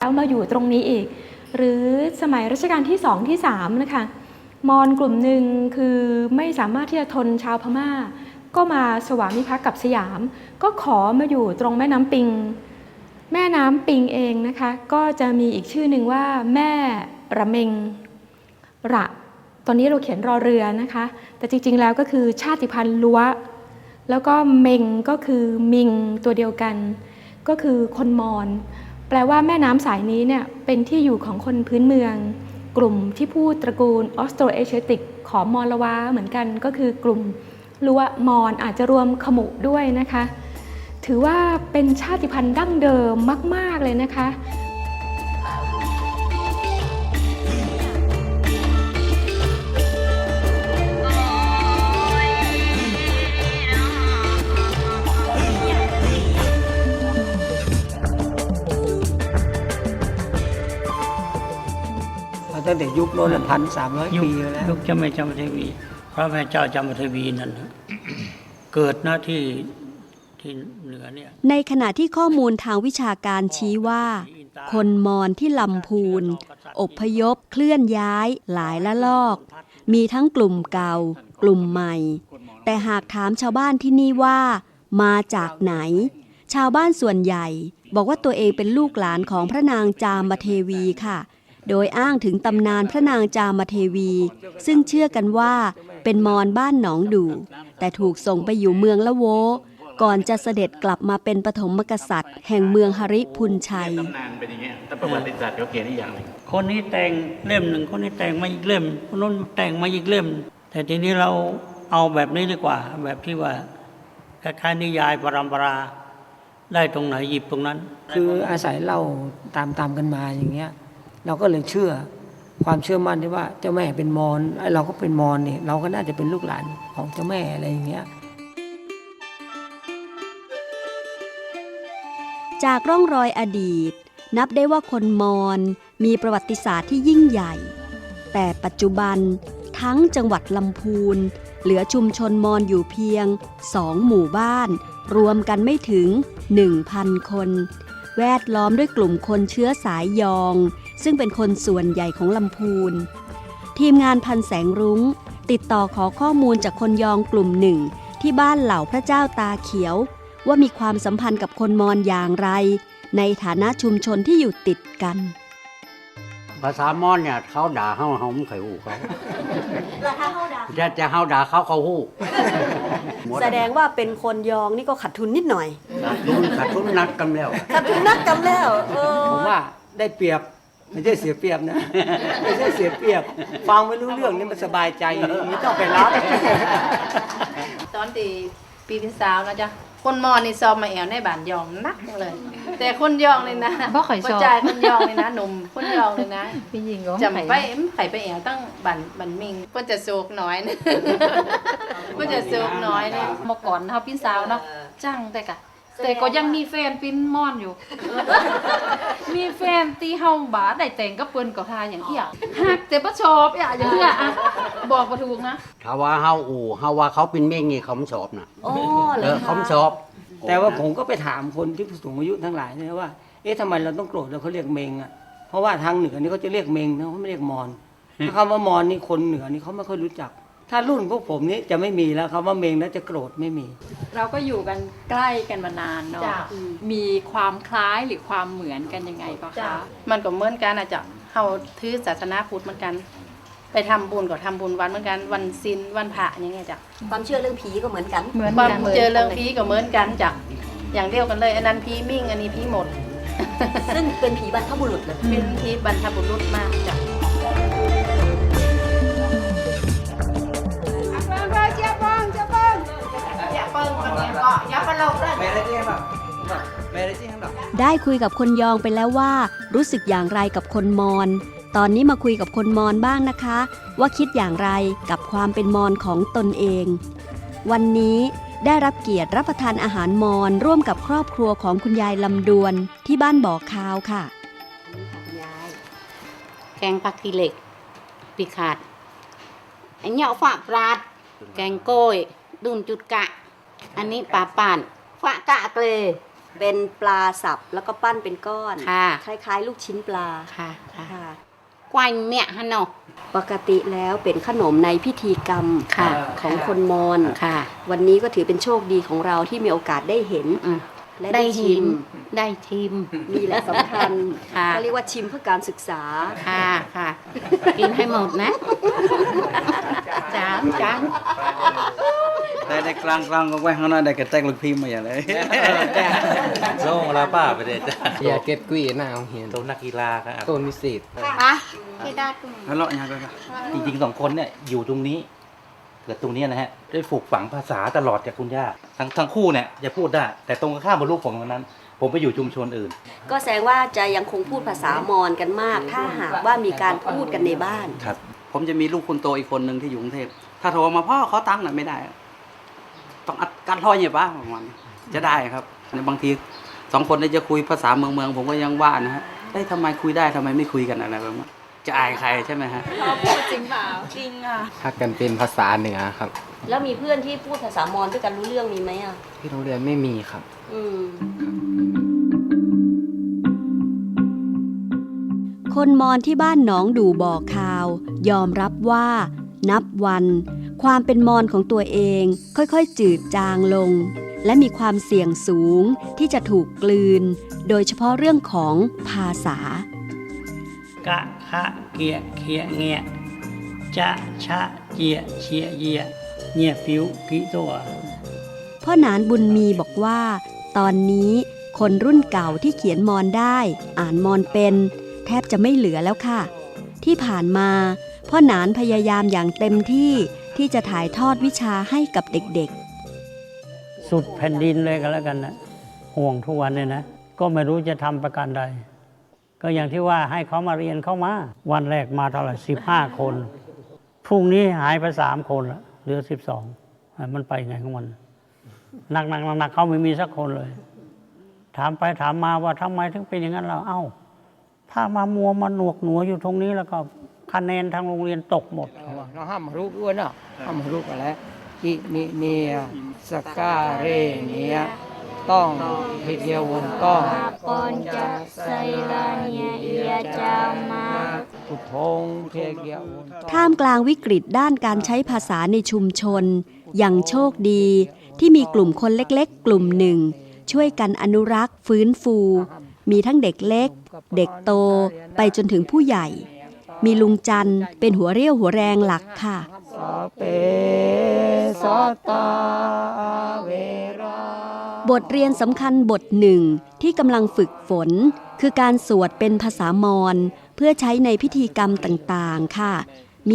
แล้วมาอยู่ตรงนี้อีก หรือสมัยรัชกาลที่สองที่สามนะคะมอญกลุ่มหนึ่งคือไม่สามารถที่จะทนชาวพม่า ก็มาสวามิภักดิ์กับสยาม ก็ขอมาอยู่ตรงแม่น้ำปิง แม่น้ำปิงเองนะคะ ก็จะมีอีกชื่อหนึ่งว่า แม่ระเมงระตอนนี้เราเขียนรอเรือนะคะ แต่จริงๆแล้วก็คือชาติพันธุ์ลัวแล้วก็เมงก็คือมิงตัวเดียวกัน ก็คือคนมอญ แปลว่าแม่น้ำสายนี้เนี่ยเป็นที่อยู่ของคนพื้นเมือง กลุ่มที่พูดตระกูลออสโตรเอเชติก ของมอลวาเหมือนกันก็คือกลุ่มลัวมอนอาจจะรวมขมุด้วยนะคะ ถือว่าเป็นชาติพันธุ์ดั้งเดิมมาก ๆ เลยนะคะ ตั้งแต่ยุคโน้นพันสามร้อยยุคปีมาแล้วยุคเจ้าแม่จามเทวี พระแม่เจ้าจามเทวีนั่นนะเกิดหน้าที่ที่เหนือเนี่ยในขณะที่ข้อมูลทางวิชาการชี้ว่า คนมอญที่ลำพูนอพยพเคลื่อนย้าย หลายละลอก มีทั้งกลุ่มเก่า กลุ่มใหม่ แต่หากถามชาวบ้านที่นี่ว่า มาจากไหน ชาวบ้านส่วนใหญ่ บอกว่าตัวเองเป็นลูกหลานของพระนางจามเทวีค่ะ โดยอ้างถึงตำนานพระนางจามเทวี ซึ่งเชื่อกันว่าเป็นมอญบ้านหนองดู แต่ถูกส่งไปอยู่เมืองละโว ก่อนจะเสด็จกลับมาเป็นปฐมกษัตริย์ แห่งเมืองหริพุนชัยตำนานเป็นอย่างเงี้ยแต่ประวัติศาสตร์เขาเขียนอีกอย่างหนึ่งคนนี้แต่งเล่มหนึ่งคนนี้แต่งมาอีกเล่ม คนนู้นแต่งมาอีกเล่ม แต่ทีนี้เราเอาแบบนี้ดีกว่า แบบที่ว่าคล้ายๆนิยายปรำปราได้ตรงไหนหยิบตรงนั้น คืออาศัยเล่าตามตามๆกันมาอย่างเงี้ย เราก็เลยเชื่อความเชื่อมั่นที่ว่าเจ้าแม่เป็นมอญไอ้เราก็เป็นมอญนี่เราก็น่าจะเป็นลูกหลานของเจ้าแม่อะไรอย่างเงี้ยจากร่องรอยอดีต นับได้ว่าคนมอญมีประวัติศาสตร์ที่ยิ่งใหญ่ แต่ปัจจุบันทั้งจังหวัดลำพูน เหลือชุมชนมอญอยู่เพียงสองหมู่บ้าน รวมกันไม่ถึง 1,000 คน แวดล้อมด้วยกลุ่มคนเชื้อสายยอง ซึ่งเป็นคนส่วนใหญ่ของลำพูน ทีมงานพันแสงรุง้ง ติดต่อขอข้อมูลจากคนยองกลุ่มหนึ่ง ที่บ้านเหล่าพระเจ้าตาเขียว ว่ามีความสัมพันธ์กับคนมอญอย่างไร ในฐานะชุมชนที่อยู่ติดกัน ภาษามอญเนี่ยเขาด่าเฮาเฮาไม่เคยฮู้เขาจะจะเฮาด่าเขาเขาฮู้แสดงว่าเป็นคนยองนี่ก็ขัดทุนนิดหน่อย ขาดทุนขาดทุนนักกันแล้วขัดทุนนักกันแล้วเออผมว่าได้เปรียบ ไม่ใช่เสียเปรียบนะ ไม่ใช่เสียเปรียบ ฟังไม่รู้เรื่องนี่มันสบายใจไม่ต้องไปรับตอนที่ปีเป็นสาวนะจ๊ะคนมอญนี่ซอมมาแอวในบ้านยองนักเลย แต่คนยองเลยนะบ่ค่อยชอบผู้ชายคนยองเลยนะหนุ่มคนยองเลยนะพี่หญิงก็จำไปไผ่ไปแอวตั้งบันบันมิงเพิ่นจะโศกน้อยนะเพิ่นจะโศกน้อยนะเมื่อก่อนเฮาพี่สาวเนาะจังแต่กะ แต่ก็ยังมีแฟนปิ้นม่อนอยู่ มีแฟนตีเฮาบาได้แต่งกับเปิ้นก็ทาอย่างเอี้ยฮักแต่บ่ชอบอะอย่างเอี้ยอะบอกบ่ถูกนะถ้าว่าเฮาอู่เฮาว่าเขาเป็นเม่งนี่เขาไม่ชอบนะอ๋อเหรเอออเขาคะไม่ชอบ แต่ว่าผมก็ไปถามคนที่ผู้สูงอายุทั้งหลายนะว่า เอ๊ะทำไมเราต้องโกรธแล้วเขาเรียกเมงอะ เพราะว่าทางเหนือนี่เขาจะเรียกเมงนะเขาไม่เรียกมอนถ้าคำว่ามอนนี่คนเหนือนี่เขาไม่ค่อยรู้จัก ถ้ารุ่นพวกผมนี่จะไม่มีแล้วคำว่าเมงแล้วจะโกรธไม่มี เราก็อยู่กันใกล้กันมานานเนาะจ้ะ มีความคล้ายหรือความเหมือนกันยังไงปะจ้ะคะ มันก็เหมือนกันอะจ้ะเฮาถือศาสนาพุทธเหมือนกัน ไปทำบุญก็ทำบุญวันเหมือนกัน วันศีลวันพระอย่างเงี้ยจ้ะความเชื่อเรื่องผีก็เหมือนกัน เหมือนความกันเจอเรื่องผีก็เหมือนกันจ้ะอย่างเดียวกันเลย อันนั้นผีมิ่งอันนี้ผีหมด ซึ่งเป็นผีบรรพบุรุษเลย เป็นผีบรรพบุรุษมากจ้ะ ได้คุยกับคนยองไปแล้วว่า รู้สึกอย่างไรกับคนมอญ ตอนนี้มาคุยกับคนมอญบ้างนะคะ ว่าคิดอย่างไรกับความเป็นมอญของตนเอง วันนี้ได้รับเกียรติรับประทานอาหารมอญร่วมกับครอบครัวของคุณยายลำดวนที่บ้านบ่อคาวค่ะแกงผักขี้เหล็กปีขาดไอันเหยาะฝาปราด แกงโก้ยดุนจุดกะ อันนี้ปลาป่านฝากะเกล เป็นปลาสับแล้วก็ปั้นเป็นก้อน ค่ะ คล้ายๆ ลูกชิ้นปลาค่ะค่ะค่ะควายเมียฮะเนาะ ปกติแล้วเป็นขนมในพิธีกรรมค่ะ ของคนมอญค่ะ วันนี้ก็ถือเป็นโชคดีของเราที่มีโอกาสได้เห็นอืมและได้ได้หิชินมได้ชิมนี่แหละสำคัญค่ะ เขาเรียกว่าชิมเพื่อการศึกษา ค่ะค่ะ กินให้หมดนะ จานจาน ได้กลางกลางก็ไว้ข้างหน้าได้กระแตกลูกพิมพ์มาอย่างไรส่งลาป้าไปเลยจ้ะอย่าเก็ตกุ้ยหน้าโรงเรียนตัวนักกีฬาครับต้นมิสิตไปที่ได้ตรงแล้วเลาะยังไงกันจริงๆสองคนเนี่ยอยู่ตรงนี้เกิดตรงนี้นะฮะได้ฝึกฝังภาษาตลอดจากคุณย่าทั้งทั้งคู่เนี่ยจะพูดได้ แต่ตรงข้ามบนลูกผมตรงนั้น ผมไปอยู่ชุมชนอื่น ก็แสดงว่าจะยังคงพูดภาษามอญกันมาก ถ้าหากว่ามีการพูดกันในบ้านครับ ผมจะมีลูกคนโตอีกคนหนึ่งที่อยู่กรุงเทพถ้าโทรมาพ่อเขาตั้งหน่อยไม่ได้ ต้องอัดการทอยเนี่ยป้าประมาณนี้จะได้ครับในบางทีสองคนเนี่ยจะคุยภาษาเมืองเมืองๆผมก็ยังว่านะฮะเอ้ยทำไมคุยได้ทำไมไม่คุยกันอะไรแบบนี้จะอายใครใช่ไหมฮะถ้ากันเป็นภาษาเหนือครับ แล้วมีเพื่อนที่พูดภาษามอญด้วยกันรู้เรื่องมีไหมอะที่โรงเรียนไม่มีครับ อืมคนมอญที่บ้านหนองดูบ่อคาว ยอมรับว่า นับวัน ความเป็นมอญของตัวเองค่อยๆ จืดจางลง และมีความเสี่ยงสูงที่จะถูกกลืน โดยเฉพาะเรื่องของภาษากะคะเกียเขียเงียจะชะเจียเชียเยียเงียฟิวกิตัวพ่อหนานบุญมีบอกว่า ตอนนี้คนรุ่นเก่าที่เขียนมอนได้ อ่านมอนเป็น แทบจะไม่เหลือแล้วค่ะ ที่ผ่านมาพ่อหนานพยายามอย่างเต็มที่ ที่จะถ่ายทอดวิชาให้กับเด็กๆ สุดแผ่นดินเลยก็แล้วกันนะห่วงทุกวันเนี่ยนะ ก็ไม่รู้จะทำประการใด ก็อย่างที่ว่าให้เขามาเรียนเข้ามา วันแรกมาเท่าไหร่สิบห้าคน พรุ่งนี้หายไปสามคนละเหลือสิบสองมันไปไงของมันหนักหนักหนักๆเขาไม่มีสักคนเลย ถามไปถามมาว่าทำไมถึงเป็นอย่างนั้นเราเอ้า ถ้ามามัวมาหนวกหนัวอยู่ตรงนี้แล้วก็ คะแนนทางโรงเรียนตกหมดเขาว่าเราห้ามมารุกด้วยเนาะห้ามมารุกอะไรอินิเนียสกาเรเนียต้องพิเดียววนต้องปอนจะไซลาเนียเอียจามาพุทโธงเพียเดียววนต้องๆท่ามกลางวิกฤตด้านการใช้ภาษาในชุมชน อย่างโชคดีที่มีกลุ่มคนเล็กๆ กลุ่มหนึ่ง ช่วยกันอนุรักษ์ฟื้นฟู มีทั้งเด็กเล็ก เด็กโตไปจนถึงผู้ใหญ่ มีลุงจันทร์เป็นหัวเรี่ยวหัวแรงหลักค่ะสเปสตาเวราบทเรียนสำคัญบทหนึ่งที่กำลังฝึกฝน คือการสวดเป็นภาษามอญเพื่อใช้ในพิธีกรรมต่างๆ ค่ะ